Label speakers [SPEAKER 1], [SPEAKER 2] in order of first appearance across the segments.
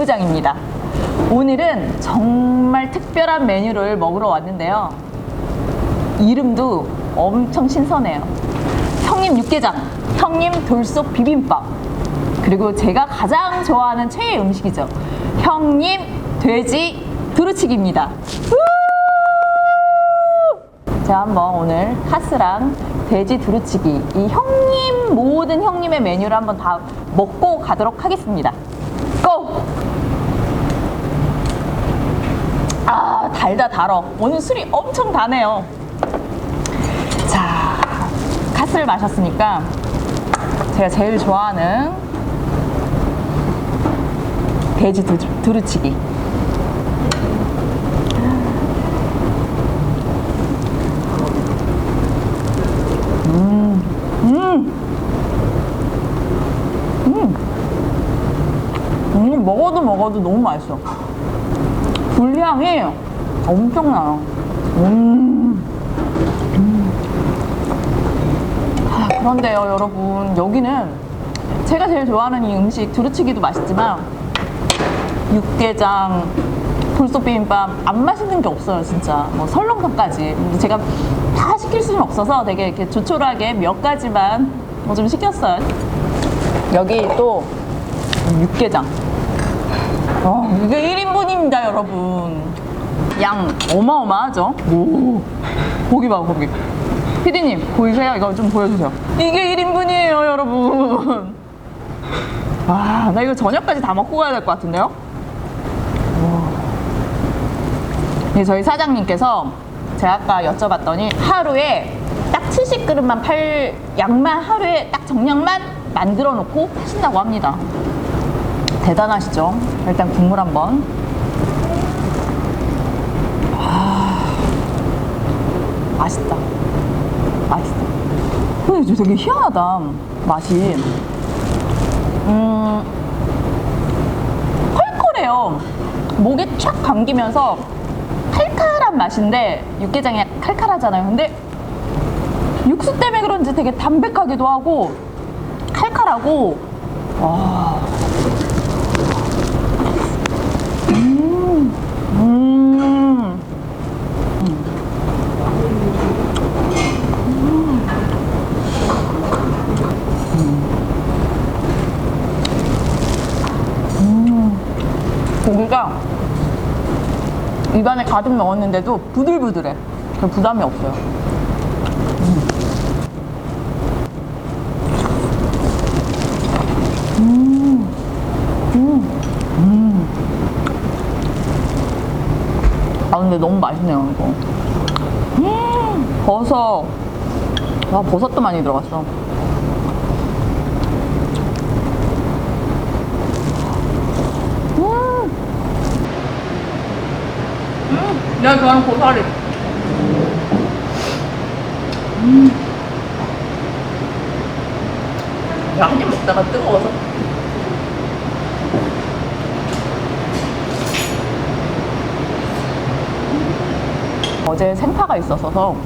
[SPEAKER 1] 본부장입니다. 오늘은 정말 특별한 메뉴를 먹으러 왔는데요. 이름도 엄청 신선해요. 형님 육개장, 형님 돌솥 비빔밥, 그리고 제가 가장 좋아하는 최애 음식이죠. 형님 돼지 두루치기입니다. 우! 제가 한번 오늘 카스랑 돼지 두루치기 이 형님 모든 형님의 메뉴를 한번 다 먹고 가도록 하겠습니다. 고! 아 달다 달어. 오늘 술이 엄청 다네요. 자 카스를 마셨으니까 제가 제일 좋아하는 돼지 두, 두루치기. 음, 먹어도 먹어도 너무 맛있어. 불향이 엄청나요. 음. 음. 아, 그런데요, 여러분. 여기는 제가 제일 좋아하는 이 음식 두루치기도 맛있지만 육개장, 불속 비빔밥 안 맛있는 게 없어요, 진짜. 뭐 설렁탕까지. 제가 다 시킬 수는 없어서 되게 이렇게 조촐하게 몇 가지만 뭐 좀 시켰어요. 여기 또 육개장. 어, 이게 1인분입니다, 여러분. 양 어마어마하죠? 오, 고기 봐, 고기. 피디님, 보이세요? 이거 좀 보여주세요. 이게 1인분이에요, 여러분. 와, 나 이거 저녁까지 다 먹고 가야 될 것 같은데요? 네, 저희 사장님께서 제가 아까 여쭤봤더니 하루에 딱 70그릇만 팔 양만 하루에 딱 정량만 만들어 놓고 파신다고 합니다. 대단하시죠? 일단 국물 한번. 맛있다. 맛있어. 근데 되게 희한하다. 맛이. 음, 컬컬해요. 목에 촥 감기면서 칼칼한 맛인데 육개장이 칼칼하잖아요. 근데 육수 때문에 그런지 되게 담백하기도 하고 칼칼하고 와. 음. 음. 고기가 입안에 가득 넣었는데도 부들부들해. 별 부담이 없어요. 아 근데 너무 맛있네요 이거. 음, 버섯. 와 버섯도 많이 들어갔어. 내가 좋아하는 고사리. 음. 야, 한 입 먹다가 뜨거워서. 어제 생파가 있었어서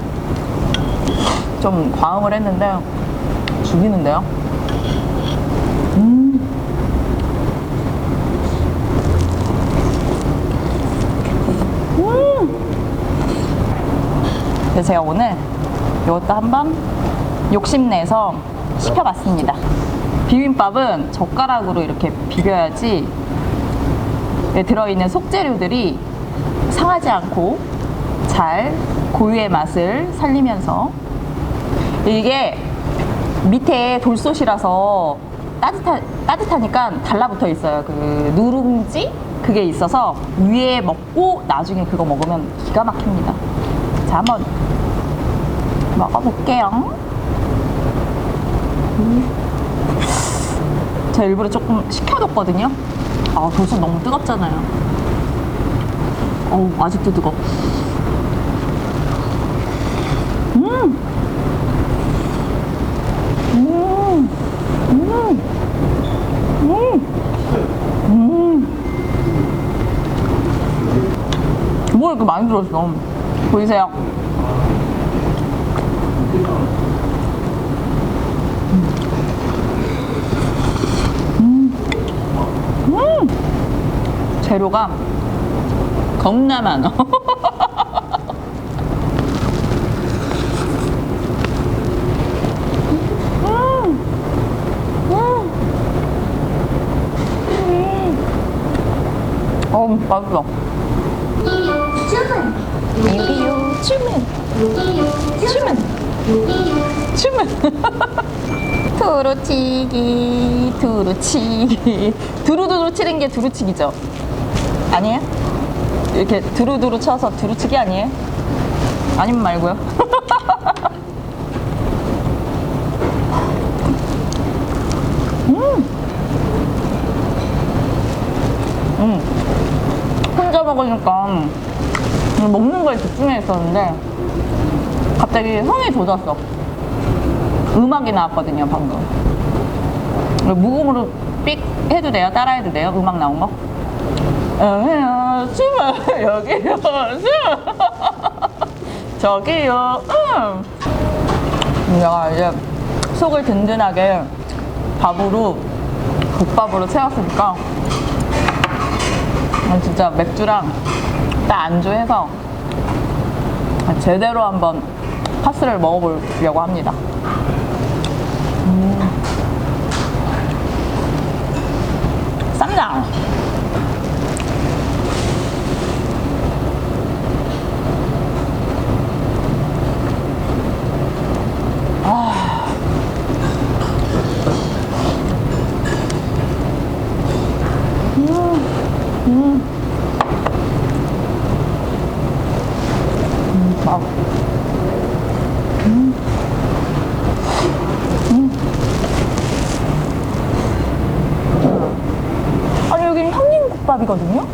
[SPEAKER 1] 좀 과음을 했는데 죽이는데요. 그래서 제가 오늘 이것도 한번 욕심내서 시켜봤습니다. 비빔밥은 젓가락으로 이렇게 비벼야지 에 들어있는 속재료들이 상하지 않고 잘 고유의 맛을 살리면서 이게 밑에 돌솥이라서 따뜻하, 따뜻하니까 달라붙어 있어요. 그 누룽지 그게 있어서 위에 먹고 나중에 그거 먹으면 기가 막힙니다. 자, 한번 먹어볼게요. 음. 제가 일부러 조금 식혀뒀거든요. 아, 돌솥 너무 뜨겁잖아요. 어우, 아직도 뜨거. 음! 음! 음! 음! 음! 뭐 이렇게 많이 들었어? 보이세요? 음. 음. 재료가 겁나 많아. 어, 맛있어.
[SPEAKER 2] 주문,
[SPEAKER 1] 주문. 두루치기, 두루치기. 두루두루 치는 게 두루치기죠? 아니에요? 이렇게 두루두루 쳐서 두루치기 아니에요? 아니면 말고요. 음. 음. 혼자 먹으니까 먹는 거에 집중해 있었는데 갑자기 흥이 돋았어. 음악이 나왔거든요, 방금. 무음으로 삑 해도 돼요? 따라 해도 돼요? 음악 나온 거? 여기요, 춤을, 여기요, 춤. 저기요, 음. 내가 이제 속을 든든하게 밥으로, 국밥으로 채웠으니까, 아, 진짜 맥주랑 딱 안주해서 제대로 한번 파스를 먹어보려고 합니다. 음. 쌈장. 아, 아니 여기는 형님국밥이거든요.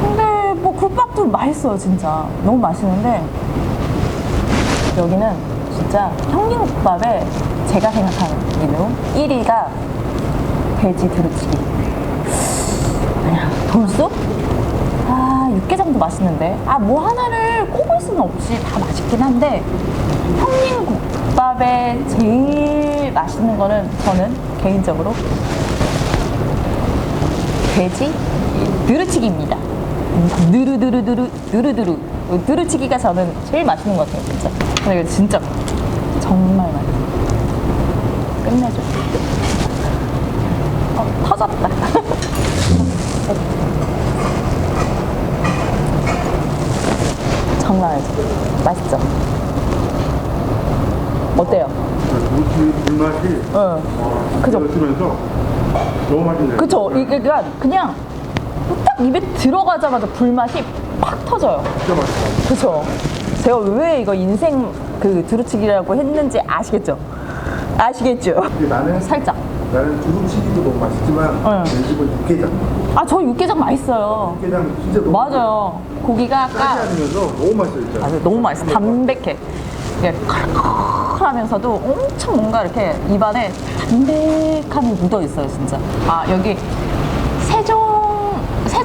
[SPEAKER 1] 근데 뭐 국밥도 맛있어요 진짜 너무 맛있는데 여기는 진짜 형님국밥에 제가 생각하는 메뉴 1위가 돼지 두루치기 그냥 돌솥? 아 육개장도 맛있는데 아 뭐 하나를 꼽을 수는 없이 다 맛있긴 한데 형님국밥에 제일 맛있는 거는 저는 개인적으로 돼지 누르치기입니다. 누르두루두루 누르두루 누르치기가 저는 제일 맛있는 것 같아요, 진짜. 근데 이거 진짜 정말 맛있어. 끝내줘. 어, 터졌다. 장난 아니죠? 맛있죠? 어때요?
[SPEAKER 3] 도치 불맛이
[SPEAKER 1] 응. 그죠?
[SPEAKER 3] 너무 맛있네요.
[SPEAKER 1] 그쵸? 이게 그냥, 그냥 딱 입에 들어가자마자 불맛이 팍 터져요.
[SPEAKER 3] 진짜 맛있다.
[SPEAKER 1] 그쵸? 제가 왜 이거 인생 그 두루치기라고 했는지 아시겠죠? 아시겠죠?
[SPEAKER 3] 근데 나는
[SPEAKER 1] 살짝.
[SPEAKER 3] 나는 두루치기도 너무 맛있지만
[SPEAKER 1] 응.
[SPEAKER 3] 내 집은 육개장.
[SPEAKER 1] 아, 저 육개장 맛있어요.
[SPEAKER 3] 육개장 진짜 너무
[SPEAKER 1] 맞아요. 고기가
[SPEAKER 3] 짜지
[SPEAKER 1] 아까
[SPEAKER 3] 않으면서 너무 맛있어요. 진짜.
[SPEAKER 1] 맞아요. 너무 맛있어. 담백해. 이게 칼칼하면서도 엄청 뭔가 이렇게 입안에 담백함이 묻어 있어요, 진짜. 아, 여기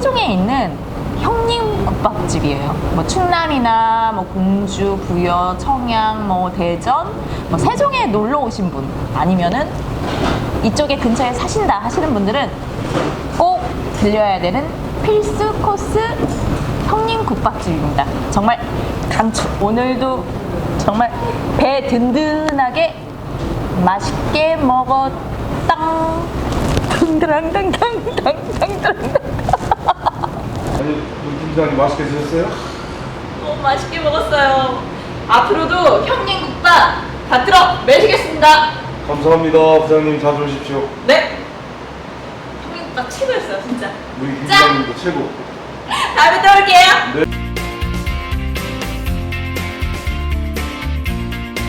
[SPEAKER 1] 세종, 세종에 있는 형님 국밥집이에요. 뭐 충남이나 뭐 공주, 부여, 청양, 뭐 대전, 뭐 세종에 놀러 오신 분 아니면은 이쪽에 근처에 사신다 하시는 분들은 꼭 들려야 되는 필수 코스 형님 국밥집입니다. 정말 강추. 오늘도 정말 배 든든하게 맛있게 먹었당. 당당당당당당당.
[SPEAKER 3] 아니 김사님 맛있게 드셨어요?
[SPEAKER 1] 너무 맛있게 먹었어요. 앞으로도 형님 국밥 받들어 매시겠습니다.
[SPEAKER 3] 감사합니다 부장님 자주 오십시오.
[SPEAKER 1] 네. 형님 국밥 최고였어요, 진짜.
[SPEAKER 3] 우리 김사님도 최고.
[SPEAKER 1] 다음에 또 올게요.
[SPEAKER 3] 네.